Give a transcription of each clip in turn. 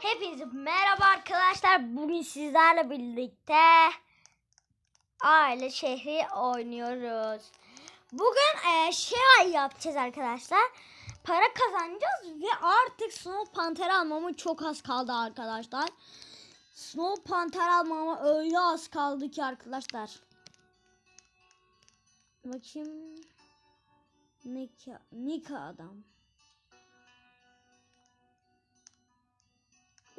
Hepinize merhaba arkadaşlar. Bugün sizlerle birlikte aile şehri oynuyoruz. Bugün e, şey yapacağız arkadaşlar. Para kazanacağız ve artık Snow Panther almamın çok az kaldı arkadaşlar. Snow Panther almama öyle az kaldı ki arkadaşlar. Bakayım. Nika, Nika adam.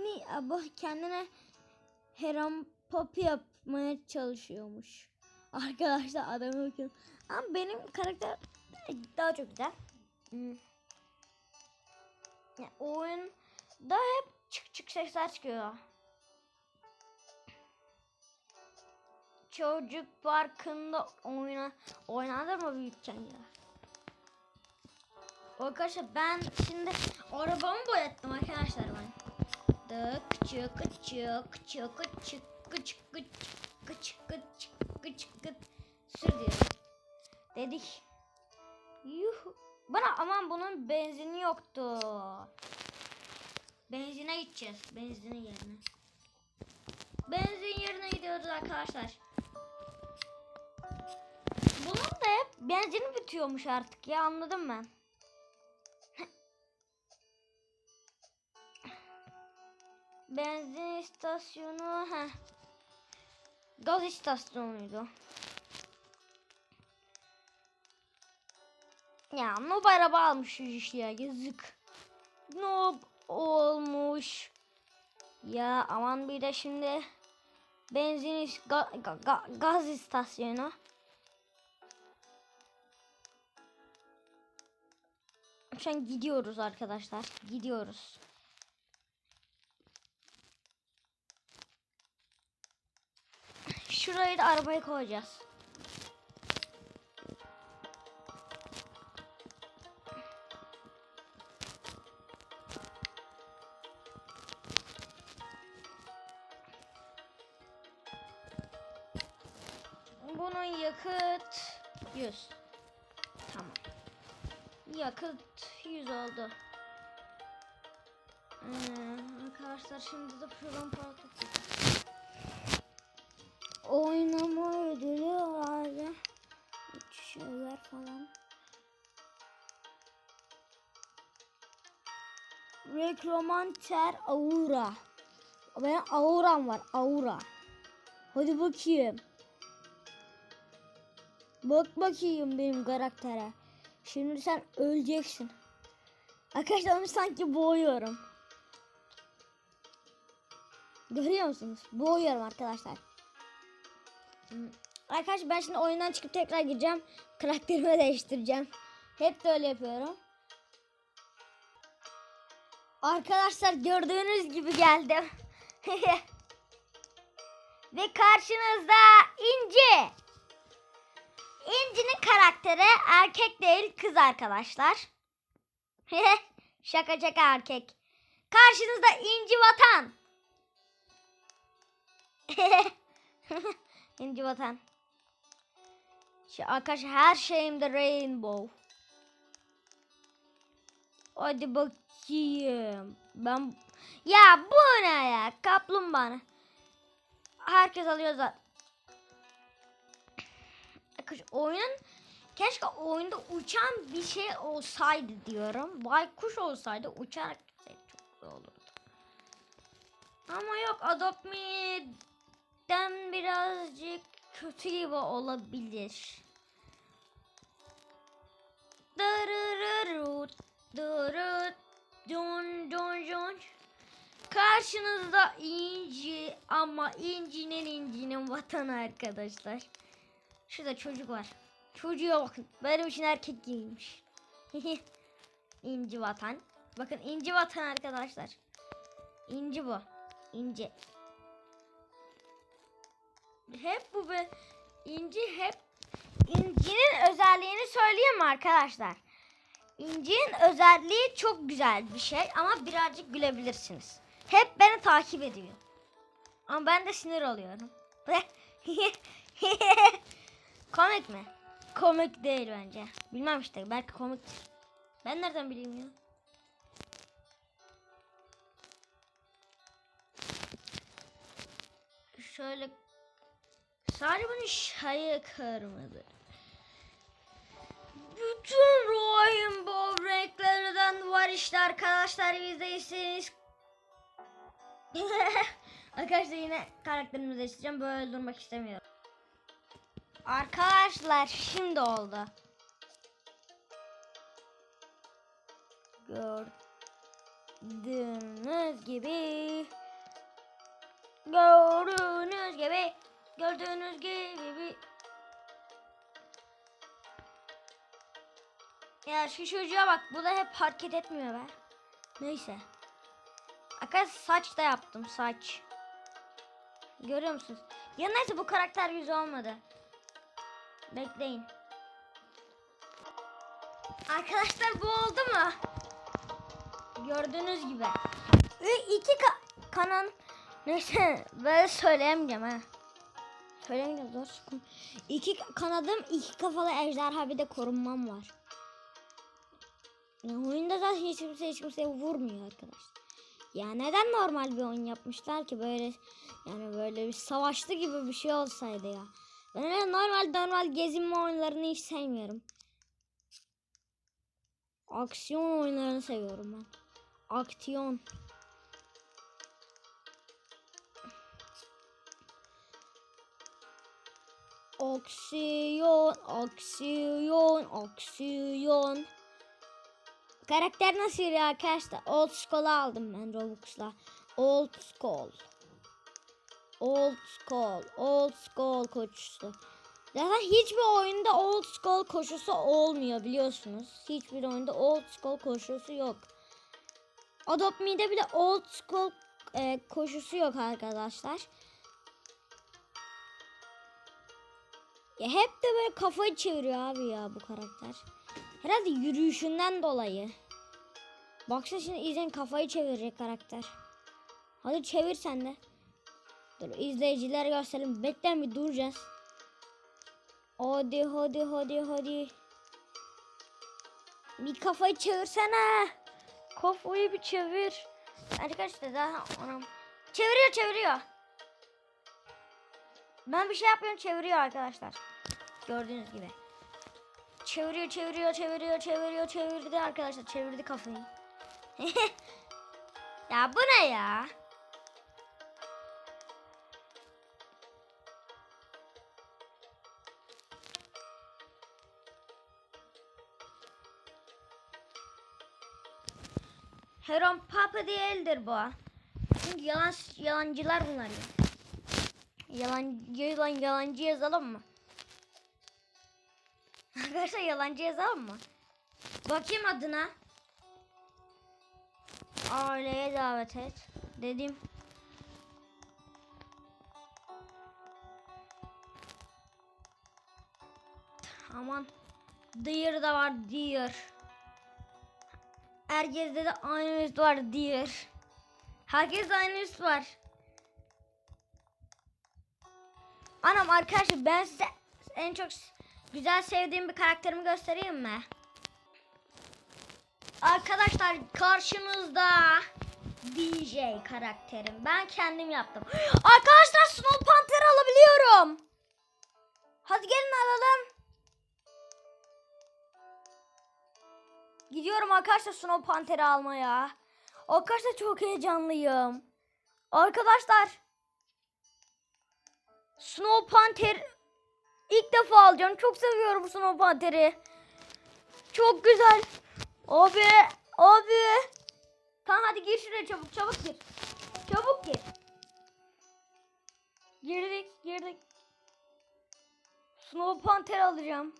Ni bu kendine Heron Poppy yapmaya çalışıyormuş. Arkadaşlar adamı bakın. Ama benim karakter daha çok güzel. Hmm. Ya, oyunda hep çık çık sesler çıkıyor. Çocuk parkında oyna oynanır mı büyükken ya? Arkadaşlar ben şimdi arabamı boyattım arkadaşlar ben. Dık çık çık çık çık çık çık çık çık sür diyor. Dedik. Yuh. Bana aman bunun benzini yoktu. Benzine gideceğiz. Benzinin yerine. Benzin yerine gidiyoruz arkadaşlar. Bunun da hep benzini bitiyormuş artık ya anladım ben. Benzin istasyonu ha. Gaz istasyonuydu. Ya noob araba almış şu iş ya yazık. Noob olmuş. Ya aman bir de şimdi benzin ga- ga- ga- gaz istasyonu. Şu an gidiyoruz arkadaşlar. Gidiyoruz. Şurayı da arabaya koyacağız. Bunun yakıt 100. Tamam. Yakıt 100 oldu. Ee, arkadaşlar şimdi de şuradan para toplayacağız. Rekromanter Aura. Benim auram var. Aura. Hadi bakayım. Bak bakayım benim karaktere. Şimdi sen öleceksin. Arkadaşlar onu sanki boğuyorum. Görüyor musunuz? Boğuyorum arkadaşlar. Hmm. Arkadaşlar ben şimdi oyundan çıkıp tekrar gireceğim. Karakterimi değiştireceğim. Hep de öyle yapıyorum. Arkadaşlar gördüğünüz gibi geldim. Ve karşınızda İnci. İnci'nin karakteri erkek değil kız arkadaşlar. şaka şaka erkek. Karşınızda İnci Vatan. İnci Vatan. Şu arkadaşlar her şeyimde rainbow. Hadi bakayım. Ben ya bu ne ya? Kaplumbağa. Herkes alıyor zaten. Arkadaşlar oyunun keşke oyunda uçan bir şey olsaydı diyorum. Baykuş olsaydı uçarak çok güzel olurdu. Ama yok Adopt Me'den birazcık kötü gibi olabilir. Dırırırut, dırırt, dun dun dun. Karşınızda inci ama incinin incinin vatanı arkadaşlar. Şurada çocuk var. Çocuğa bakın. Benim için erkek giymiş. inci vatan. Bakın inci vatan arkadaşlar. İnci bu. İnci. Hep bu be. İnci hep. İncinin özelliğini söyleyeyim mi arkadaşlar? İncinin özelliği çok güzel bir şey ama birazcık gülebilirsiniz. Hep beni takip ediyor. Ama ben de sinir oluyorum. komik mi? Komik değil bence. Bilmem işte belki komiktir. Ben nereden bileyim ya? Şöyle sadece bunun şayı kırmızı. Bütün arkadaşlar biz de Arkadaşlar yine karakterimizi değiştireceğim böyle durmak istemiyorum. Arkadaşlar şimdi oldu. Gördüğünüz gibi Gördüğünüz gibi Gördüğünüz gibi Ya şu çocuğa bak bu da hep hareket etmiyor be. Neyse. Arkadaşlar saç da yaptım saç. Görüyor musunuz? Ya neyse bu karakter yüzü olmadı. Bekleyin. Arkadaşlar bu oldu mu? Gördüğünüz gibi. Ve iki ka kanan neyse böyle söyleyemeyeceğim ha. Söyleyemeyeceğim zor sıkın. İki kanadım iki kafalı ejderha bir de korunmam var. Oyunda zaten hiç kimse hiç kimseye vurmuyor arkadaşlar. Ya neden normal bir oyun yapmışlar ki böyle yani böyle bir savaşlı gibi bir şey olsaydı ya. Ben öyle normal normal gezinme oyunlarını hiç sevmiyorum. Aksiyon oyunlarını seviyorum ben. Aksiyon. Aksiyon, aksiyon, aksiyon. Karakter nasıl yürüyor arkadaşlar? Old School'u aldım ben Robux'la. Old School. Old School. Old School koşusu. Zaten hiçbir oyunda Old School koşusu olmuyor biliyorsunuz. Hiçbir oyunda Old School koşusu yok. Adopt Me'de bile Old School e, koşusu yok arkadaşlar. Ya hep de böyle kafayı çeviriyor abi ya bu karakter. Herhalde yürüyüşünden dolayı. Baksana şimdi izleyin kafayı çevirecek karakter. Hadi çevir sen de. Dur izleyiciler gösterelim. Bekleyin bir duracağız. Hadi hadi hadi hadi. Bir kafayı çevirsene. Kafayı bir çevir. Arkadaşlar daha anam. Çeviriyor çeviriyor. Ben bir şey yapıyorum çeviriyor arkadaşlar. Gördüğünüz gibi. Çeviriyor çeviriyor çeviriyor çeviriyor çevirdi arkadaşlar çevirdi kafayı. ya bu ne ya? Heron Papa değildir bu. Çünkü yalan yalancılar bunlar ya. Yalancı yalan yalancı yazalım mı? Arkadaşlar yalancı yazalım mı? Bakayım adına. Aileye davet et. Dedim. Aman. Deer da var deer. Herkeste de aynı üst var deer. Herkes aynı üst var. Anam arkadaşlar ben size en çok güzel sevdiğim bir karakterimi göstereyim mi? Arkadaşlar karşınızda DJ karakterim. Ben kendim yaptım. Arkadaşlar Snow Panther alabiliyorum. Hadi gelin alalım. Gidiyorum arkadaşlar Snow Panther'i almaya. Arkadaşlar çok heyecanlıyım. Arkadaşlar Snow Panther ilk defa alacağım. Çok seviyorum Snow Panther'i. Çok güzel. Abi, abi. Tamam hadi gir şuraya çabuk, çabuk gir. Çabuk gir. Girdik, girdik. Snow Panther alacağım.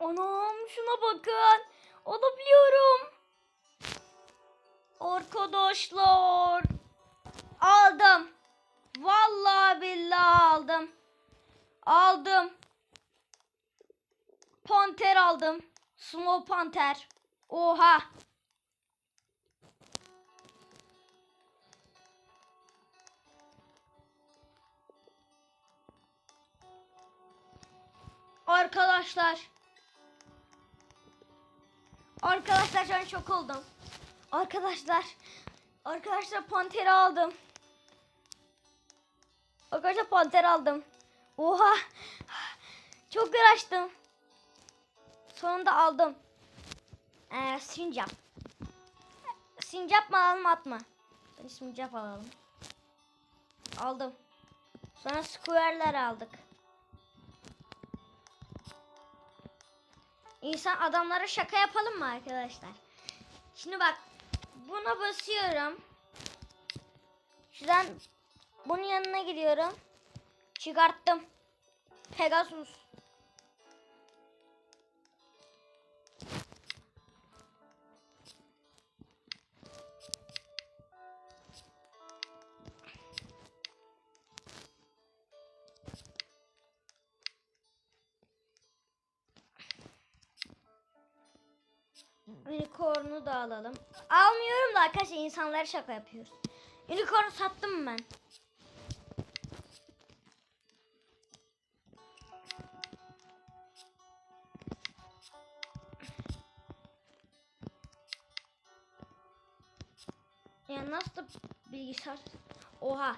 Anam şuna bakın. Alabiliyorum. Arkadaşlar. Aldım. Vallahi billahi aldım. Aldım. Panter aldım. Small panter. Oha. Arkadaşlar. Arkadaşlar an şok oldum. Arkadaşlar. Arkadaşlar panteri aldım. Arkadaşlar panter aldım. Oha. Çok uğraştım. Sonunda aldım. Ee, sincap. Sincap mı alalım at mı? Sincap alalım. Aldım. Sonra square'ler aldık. İnsan adamlara şaka yapalım mı arkadaşlar? Şimdi bak buna basıyorum. Şuradan bunun yanına gidiyorum. Çıkarttım. Pegasus. Unicorn'u da alalım. Almıyorum da arkadaşlar insanlara şaka yapıyoruz. Unicorn'u sattım ben. Ya nasıl bilgisayar? Oha.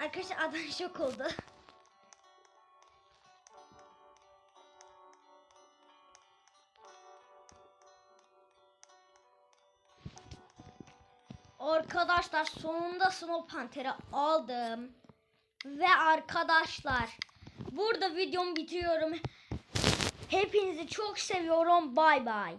Arkadaşlar adam şok oldu. Arkadaşlar sonunda Snow Panther'i aldım. Ve arkadaşlar burada videomu bitiriyorum. Hepinizi çok seviyorum. Bay bay.